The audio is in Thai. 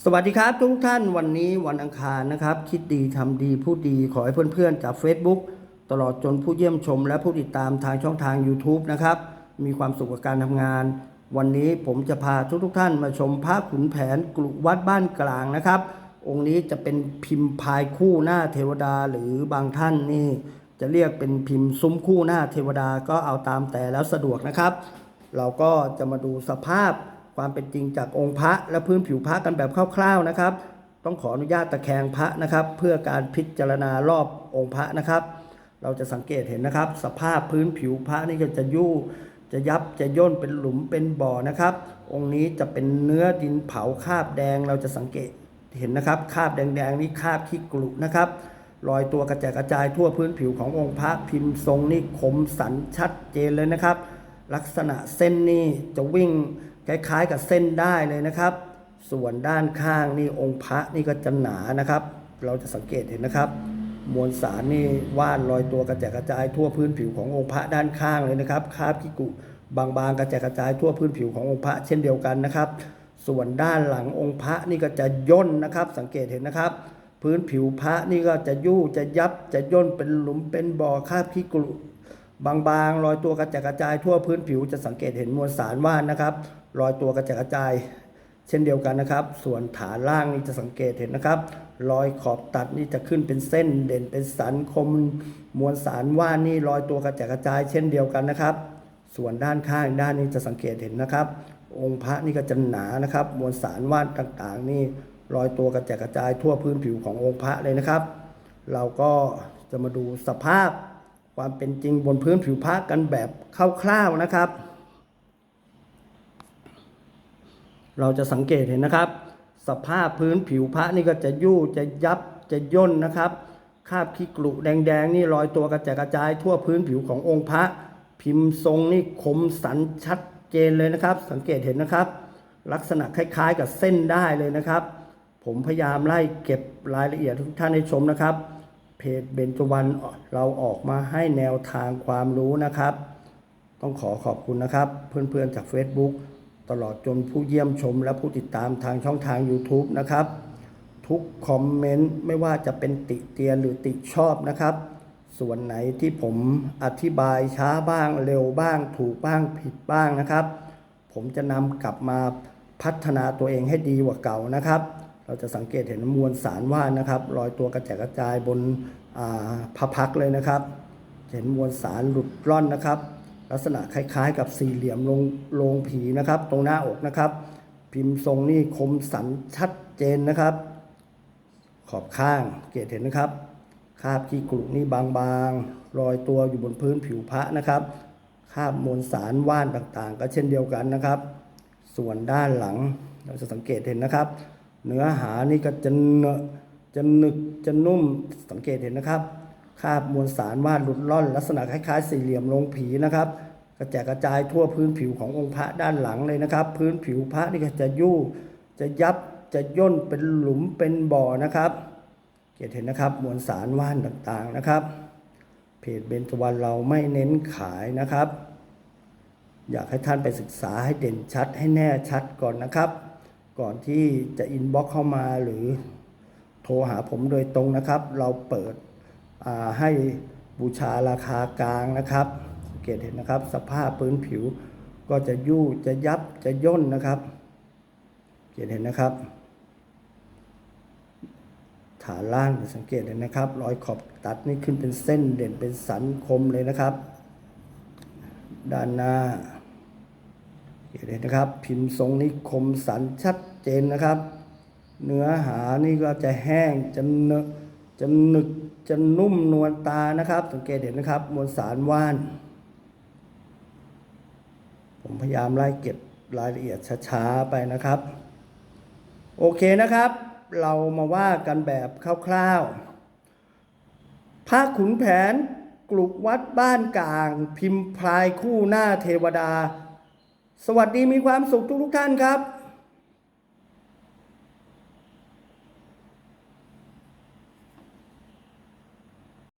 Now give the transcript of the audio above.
สวัสดีครับทุกท่านวันนี้วันอังคารนะครับ คิดดีทำดีพูดดีขอให้เพื่อนๆจาก Facebook ตลอดจนผู้เยี่ยมชมและผู้ติดตามทางช่องทาง YouTube นะครับ มีความสุขกับการทำงาน วันนี้ผมจะพาทุกๆท่านมาชมพระขุนแผนกลุวัดบ้านกลางนะครับ องค์นี้จะเป็นพิมพ์พายคู่หน้าเทวดาหรือบางท่านนี่ จะเรียกเป็นพิมพ์ซุ้มคู่หน้าเทวดาก็เอาตามแต่แล้วสะดวกนะครับ เราก็จะมาดูสภาพ ความเป็นจริงจากองค์พระและพื้นผิวพระกันแบบคร่าวๆนะครับ ต้องขออนุญาตตะแคงพระนะครับ เพื่อการพิจารณารอบองค์พระนะครับ เราจะสังเกตเห็นนะครับ สภาพพื้นผิวพระนี่ก็จะยู่จะยับจะย่นเป็นหลุมเป็นบ่อนะครับ องค์นี้จะเป็นเนื้อดินเผาคาบแดงเราจะสังเกตเห็นนะครับคาบแดงๆนี่คาบขี้กลุนะครับรอยตัวกระจายกระจายทั่วพื้นผิวขององค์พระพิมพ์ทรงนี่คมสันชัดเจนเลยนะครับ ลักษณะเส้นนี่จะวิ่ง คล้ายๆกับเส้นได้เลยนะครับ ส่วนด้านข้างนี่องค์พระนี่ก็จะหนานะครับ เราจะสังเกตเห็นนะครับ มวลสารนี่ว่านลอยตัวกระจายกระจายทั่วพื้นผิวขององค์พระด้านข้างเลยนะครับคาบกิกุบางๆ กระจายกระจายทั่วพื้นผิวขององค์พระเช่นเดียวกันนะครับ ส่วนด้านหลังองค์พระนี่ก็จะย่นนะครับ สังเกตเห็นนะครับ พื้นผิวพระนี่ก็จะยู่จะยับจะย่นเป็นหลุมเป็นบ่อคาบขี้กุ บางๆรอยตัวกระจายกระจายทั่วพื้นผิวจะสังเกตเห็นมวลสารว่านนะครับรอยตัวกระจายกระจาย เช่นเดียวกันนะครับ ส่วนฐานล่างนี่จะสังเกตเห็นนะครับรอยขอบตัดนี่จะขึ้นเป็นเส้นเด่นเป็นสันคม มวลสารว่านนี่รอยตัวกระจายกระจาย เช่นเดียวกันนะครับ ส่วนด้านข้างด้านนี้จะสังเกตเห็นนะครับ องค์พระนี่ก็จะหนานะครับ มวลสารว่านต่างๆ นี่รอยตัวกระจายกระจายทั่วพื้นผิวขององค์พระเลยนะครับ เราก็จะมาดูสภาพ ความเป็นจริงบนพื้นผิวพระกันแบบคร่าวๆนะครับ เราจะสังเกตเห็นนะครับ สภาพพื้นผิวพระนี่ก็จะยู่จะยับจะย่นนะครับคาบขี้กลุแดงๆนี่รอยตัวกระจายกระจายทั่วพื้นผิวขององค์พระ พิมพ์ทรงนี่คมสันชัดเจนเลยนะครับ สังเกตเห็นนะครับ ลักษณะคล้าย ๆ กับเส้นได้เลยนะครับ ผมพยายามไล่เก็บรายละเอียดทุกท่านได้ชมนะครับ เพจเบญจวรรณเราออกมาให้แนวทางความรู้นะครับ ต้องขอขอบคุณนะครับ เพื่อนๆจาก Facebook ตลอดจนผู้เยี่ยมชมและผู้ติดตามทางช่องทาง YouTube นะครับ ทุกคอมเมนต์ไม่ว่าจะเป็นติเตียนหรือติชอบนะครับ ส่วนไหนที่ผมอธิบายช้าบ้างเร็วบ้าง ถูกบ้างผิดบ้างนะครับ ผมจะนำกลับมาพัฒนาตัวเองให้ดีกว่าเก่านะครับ เราจะสังเกตเห็นมวลสารว่านนะครับรอยตัวกระจายกระจายบนอ่าพระพักเลยนะครับ เห็นมวลสารหลุดร่อนนะครับ ลักษณะคล้ายๆ กับสี่เหลี่ยมลงลงผีนะครับ ตรงหน้าอกนะครับ พิมพ์ทรงนี่คมสันชัดเจนนะครับ ขอบข้างเกตเห็นนะครับคราบขี้กลุนี่บางๆรอยตัวอยู่บนพื้นผิวพระนะครับคราบมวลสารว่านต่างๆ ก็เช่นเดียวกันนะครับ ส่วนด้านหลังเราจะสังเกตเห็นนะครับ เนื้อหานี่ก็จะเนอะจะหนึกจะนุ่มสังเกตเห็นนะครับคาบมวลสารว่านหลุดล่อน ลักษณะคล้ายๆ สี่เหลี่ยมลงผีนะครับ กระจายกระจายทั่วพื้นผิวขององค์พระด้านหลังเลยนะครับ พื้นผิวพระนี่ก็จะยู่จะยับจะย่นเป็นหลุมเป็นบ่อนะครับ เกียรติเห็นนะครับ มวลสารว่านต่างๆนะครับ เพจเบญจวรรณเราไม่เน้นขายนะครับ อยากให้ท่านไปศึกษาให้เด่นชัดให้แน่ชัดก่อนนะครับ ก่อนที่จะอินบ็อกเข้ามาหรือโทรหาผมโดยตรงนะครับ เราเปิดให้บูชาราคากลางนะครับสังเกตเห็นนะครับ สภาพพื้นผิวก็จะยู่จะยับจะย่นนะครับเกียรติเห็นนะครับ ฐานล่างสังเกตเลยนะครับ รอยขอบตัดนี่ขึ้นเป็นเส้นเด่นเป็นสันคมเลยนะครับ ด้านหน้า เห็นนะครับ พิมพ์ทรงนี้คมสันชัดเจนนะครับ เนื้อหานี่ก็จะแห้งจะเนอจะหนึกจะนุ่มนวลตานะครับ สังเกตเห็นนะครับ มวลสารว่าน ผมพยายามไล่เก็บรายละเอียดช้าๆไปนะครับ โอเคนะครับ เรามาว่ากันแบบคร่าวๆพระขุนแผนกลุกวัดบ้านกลาง พิมพ์พลายคู่หน้าเทวดา สวัสดีมีความสุขทุกๆท่านครับ